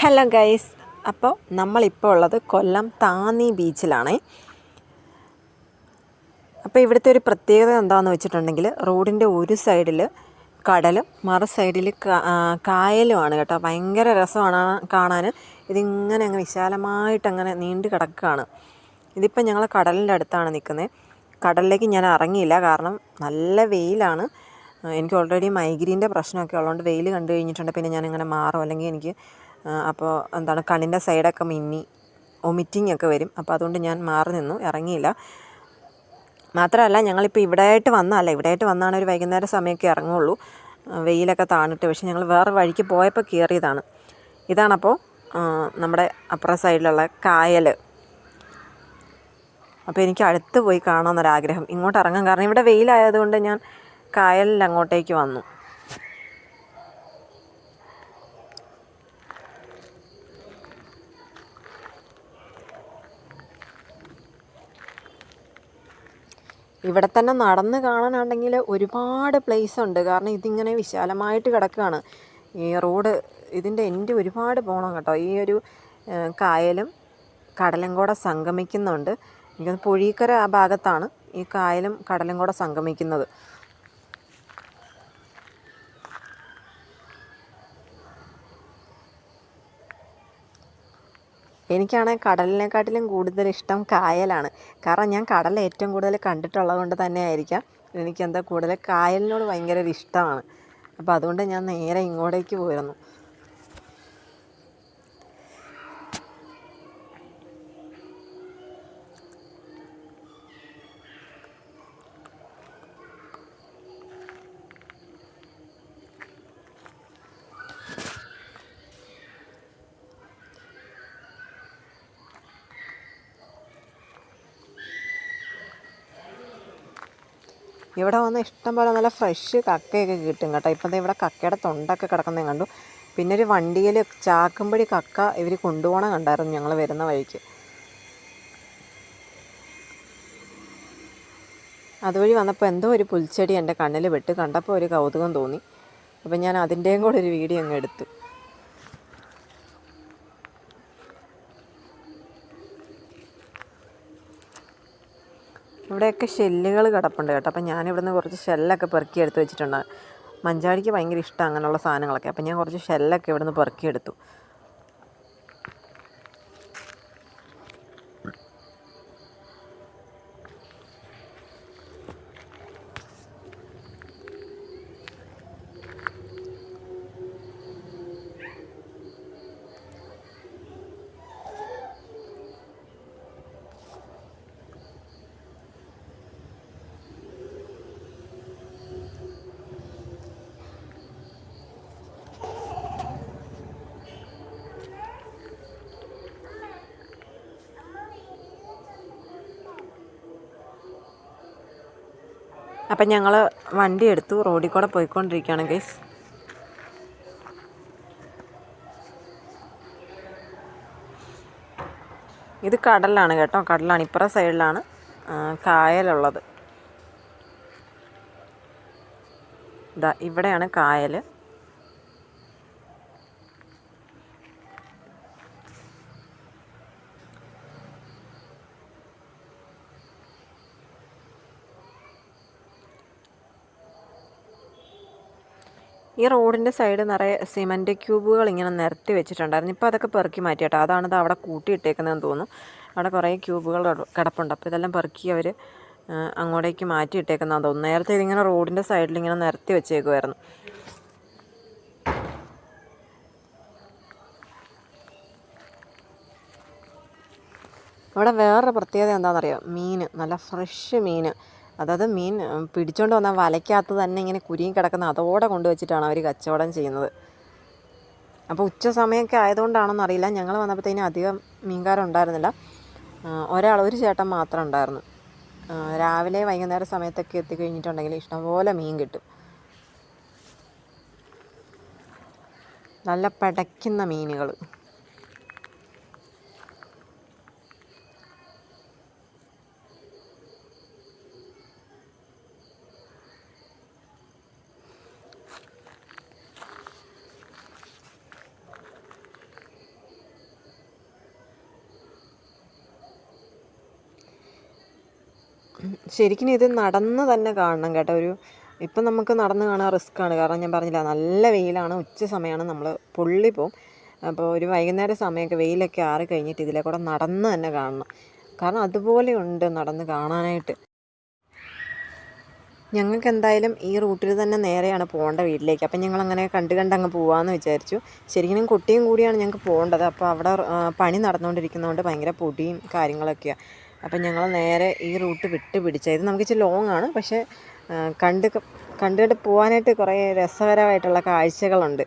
Hello guys അപ്പോൾ നമ്മളിപ്പോൾ ഉള്ളത് കൊല്ലം താന്നി ബീച്ചിലാണ്. അപ്പോൾ ഇവിടുത്തെ ഒരു പ്രത്യേകത എന്താണെന്ന് വെച്ചിട്ടുണ്ടെങ്കിൽ റോഡിന്റെ ഒരു സൈഡിൽ കടലും മറ സൈഡിൽ കായലുമാണ് കേട്ടോ. ഭയങ്കര രസമാണ് കാണാൻ ഇതിങ്ങനെ അങ്ങ് വിശാലമായിട്ട് അങ്ങനെ നീണ്ടു കിടക്കുകയാണ് ഇതിപ്പോൾ ഞങ്ങൾ കടലിന്റെ അടുത്താണ് നിൽക്കുന്നത് കടലിലേക്ക് ഞാൻ ഇറങ്ങിയില്ല കാരണം നല്ല വെയിലാണ്. എനിക്ക് ഓൾറെഡി മൈഗ്രീന്റെ പ്രശ്നമൊക്കെ ഉള്ളതുകൊണ്ട് വെയിൽ കണ്ടു കഴിഞ്ഞിട്ടുണ്ട്. പിന്നെ ഞാനിങ്ങനെ മാറും അല്ലെങ്കിൽ എനിക്ക് അപ്പോൾ എന്താണ് കണ്ണിന്റെ സൈഡൊക്കെ മിന്നി ഒമിറ്റിംഗ് ഒക്കെ വരും. അപ്പോൾ അതുകൊണ്ട് ഞാൻ മാറി നിന്നു ഇറങ്ങിയില്ല. മാത്രമല്ല ഞങ്ങളിപ്പോൾ ഇവിടെയായിട്ട് വന്നതല്ല ഇവിടെയായിട്ട് വന്നാണ് ഒരു വൈകുന്നേരം സമയമൊക്കെ ഇറങ്ങുള്ളൂ. വെയിലൊക്കെ താണിട്ട് പക്ഷേ ഞങ്ങൾ വേറെ വഴിക്ക് പോയപ്പോൾ കയറിയതാണ് ഇതാണപ്പോൾ നമ്മുടെ അപ്പുറ സൈഡിലുള്ള കായൽ അപ്പോൾ എനിക്ക് അടുത്ത് പോയി കാണാമെന്നൊരാഗ്രഹം ഇങ്ങോട്ട് ഇറങ്ങാൻ. കാരണം ഇവിടെ വെയിലായതുകൊണ്ട് ഞാൻ കായലിൽ അങ്ങോട്ടേക്ക് വന്നു. ഇവിടെ തന്നെ നടന്ന് കാണാനുണ്ടെങ്കിൽ ഒരുപാട് പ്ലേസ് ഉണ്ട്. കാരണം ഇതിങ്ങനെ വിശാലമായിട്ട് കിടക്കുകയാണ്. ഈ റോഡ് ഇതിന്റെ എന്റെ ഒരുപാട് പോകണം കേട്ടോ. ഈ ഒരു കായലും കടലും കൂടെ സംഗമിക്കുന്നുണ്ട്. എനിക്കൊന്ന് പുഴീക്കര ആ ഭാഗത്താണ് ഈ കായലും കടലും കൂടെ സംഗമിക്കുന്നത്. എനിക്കാണെങ്കിൽ കടലിനെക്കാട്ടിലും കൂടുതൽ ഇഷ്ടം കായലാണ്. കാരണം ഞാൻ കടൽ ഏറ്റവും കൂടുതൽ കണ്ടിട്ടുള്ളത് കൊണ്ട് തന്നെ ആയിരിക്കാം എനിക്കെന്താ കൂടുതൽ കായലിനോട് ഭയങ്കര ഒരു ഇഷ്ടമാണ്. അപ്പോൾ അതുകൊണ്ട് ഞാൻ നേരെ ഇങ്ങോട്ടേക്ക് പോയിരുന്നു. ഇവിടെ വന്ന് ഇഷ്ടം പോലെ നല്ല ഫ്രഷ് കക്കയൊക്കെ കിട്ടും കേട്ടോ. ഇപ്പം ഇവിടെ കക്കയുടെ തൊണ്ടൊക്കെ കിടക്കുന്നത് കണ്ടു. പിന്നെ ഒരു വണ്ടിയിൽ ചാക്കുംപടി കക്ക ഇവർ കൊണ്ടുപോകണം കണ്ടായിരുന്നു ഞങ്ങൾ വരുന്ന വഴിക്ക്. അതുവഴി വന്നപ്പോൾ എന്തോ ഒരു പുൽച്ചെടി എന്റെ കണ്ണിൽ വിട്ട് കണ്ടപ്പോൾ ഒരു കൗതുകം തോന്നി. അപ്പം ഞാൻ അതിന്റെയും കൂടെ ഒരു വീഡിയോ അങ്ങ് എടുത്തു. ഇവിടെയൊക്കെ ഷെല്ലുകൾ കിടപ്പുണ്ട് കേട്ടോ. അപ്പം ഞാൻ ഇവിടുന്ന് കുറച്ച് ഷെല്ലൊക്കെ പെറുക്കി എടുത്ത് വെച്ചിട്ടുണ്ട്. മഞ്ചാടിക്ക് ഭയങ്കര ഇഷ്ടം അങ്ങനെയുള്ള സാധനങ്ങളൊക്കെ. അപ്പം ഞാൻ കുറച്ച് ഷെല്ലൊക്കെ ഇവിടുന്ന് പെറുക്കിയെടുത്തു അപ്പം ഞങ്ങൾ വണ്ടി എടുത്തു റോഡിൽ കൂടെ പോയിക്കൊണ്ടിരിക്കുകയാണ് ഗൈസ് ഇത് കടലാണ് കേട്ടോ കടലാണ്. ഇപ്പുറ സൈഡിലാണ് കായലുള്ളത്. ഇതാ ഇവിടെയാണ് കായൽ ഈ റോഡിന്റെ സൈഡ് നിറയെ സിമന്റ് ക്യൂബുകൾ ഇങ്ങനെ നിരത്തി വെച്ചിട്ടുണ്ടായിരുന്നു. ഇപ്പോൾ അതൊക്കെ പെറുക്കി മാറ്റി കേട്ടോ അതാണ് അവിടെ കൂട്ടിയിട്ടേക്കുന്നതെന്ന് തോന്നുന്നു. അവിടെ കുറേ ക്യൂബുകൾ കിട- കിടപ്പുണ്ട്. അപ്പോൾ ഇതെല്ലാം പെറുക്കി അവർ അങ്ങോട്ടേക്ക് മാറ്റിയിട്ടേക്കുന്നതെന്ന് തോന്നുന്നു. നേരത്തെ ഇതിങ്ങനെ റോഡിന്റെ സൈഡിൽ ഇങ്ങനെ നിരത്തി വെച്ചേക്കുമായിരുന്നു ഇവിടെ വേറൊരു പ്രത്യേകത എന്താണെന്നറിയോ? മീൻ. നല്ല ഫ്രഷ് മീൻ. അതായത് മീൻ പിടിച്ചോണ്ട് വന്ന വലയ്ക്കകത്ത് തന്നെ ഇങ്ങനെ കുരുങ്ങി കിടക്കുന്ന അതോടെ കൊണ്ടുവച്ചിട്ടാണ് അവർ കച്ചവടം ചെയ്യുന്നത്. അപ്പോൾ ഉച്ച സമയമൊക്കെ ആയതുകൊണ്ടാണെന്ന് അറിയില്ല. ഞങ്ങൾ വന്നപ്പോഴത്തേനും അധികം മീൻകാരുണ്ടായിരുന്നില്ല ഒരാൾ ഒരു ചേട്ടൻ മാത്രം ഉണ്ടായിരുന്നു. രാവിലെ വൈകുന്നേര സമയത്തൊക്കെ എത്തിക്കഴിഞ്ഞിട്ടുണ്ടെങ്കിൽ ഇഷ്ടംപോലെ മീൻ കിട്ടും. നല്ല പടയ്ക്കുന്ന മീനുകൾ ശരിക്കും ഇത് നടന്ന് തന്നെ കാണണം കേട്ടോ. ഒരു ഇപ്പം നമുക്ക് നടന്ന് കാണാൻ റിസ്ക്കാണ് കാരണം ഞാൻ പറഞ്ഞില്ല നല്ല വെയിലാണ് ഉച്ച സമയമാണ് നമ്മൾ പൊള്ളി പോവും. അപ്പോൾ ഒരു വൈകുന്നേര സമയമൊക്കെ വെയിലൊക്കെ ആറി കഴിഞ്ഞിട്ട് ഇതിലെ കൂടെ നടന്ന് തന്നെ കാണണം. കാരണം അതുപോലെ ഉണ്ട് നടന്ന് കാണാനായിട്ട്. ഞങ്ങൾക്ക് എന്തായാലും ഈ റൂട്ടിൽ തന്നെ നേരെയാണ് പോകേണ്ട വീട്ടിലേക്ക്. അപ്പം ഞങ്ങൾ അങ്ങനെ കണ്ട് കണ്ട് അങ്ങ് പോവാമെന്ന് വിചാരിച്ചു. ശരിക്കും കുട്ടിയും കൂടിയാണ് ഞങ്ങൾക്ക് പോകേണ്ടത്. അപ്പോൾ അവിടെ പണി നടന്നുകൊണ്ടിരിക്കുന്നതുകൊണ്ട് ഭയങ്കര പൊടിയും കാര്യങ്ങളൊക്കെയാണ് അപ്പം ഞങ്ങൾ നേരെ ഈ റൂട്ട് വിട്ട് പിടിച്ച ഇത് നമുക്ക് ഇച്ചിരി ലോങ് ആണ്. പക്ഷേ കണ്ട് കണ്ടിട്ട് പോകാനായിട്ട് കുറേ രസകരമായിട്ടുള്ള കാഴ്ചകളുണ്ട്.